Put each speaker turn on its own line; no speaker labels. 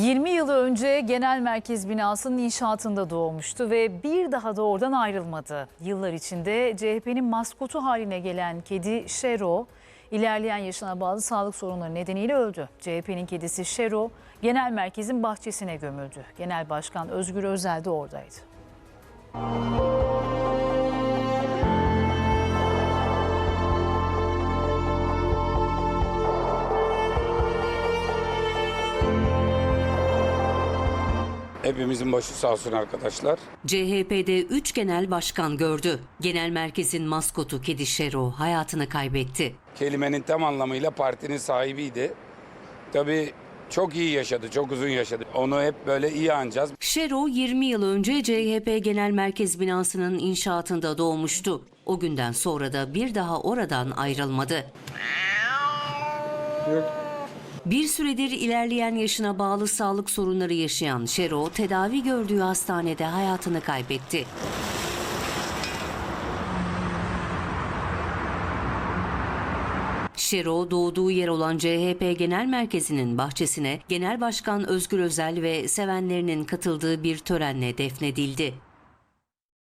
20 yıl önce genel merkez binasının inşaatında doğmuştu ve bir daha da oradan ayrılmadı. Yıllar içinde CHP'nin maskotu haline gelen kedi Şero, ilerleyen yaşına bağlı sağlık sorunları nedeniyle öldü. CHP'nin kedisi Şero, genel merkezin bahçesine gömüldü. Genel Başkan Özgür Özel de oradaydı.
Hepimizin başı sağ olsun arkadaşlar.
CHP'de 3 genel başkan gördü. Genel merkezin maskotu kedi Şero hayatını kaybetti.
Kelimenin tam anlamıyla partinin sahibiydi. Tabii çok iyi yaşadı, çok uzun yaşadı. Onu hep böyle iyi anacağız.
Şero 20 yıl önce CHP Genel Merkez binasının inşaatında doğmuştu. O günden sonra da bir daha oradan ayrılmadı. Bir süredir ilerleyen yaşına bağlı sağlık sorunları yaşayan Şero tedavi gördüğü hastanede hayatını kaybetti. Şero doğduğu yer olan CHP Genel Merkezi'nin bahçesine Genel Başkan Özgür Özel ve sevenlerinin katıldığı bir törenle defnedildi.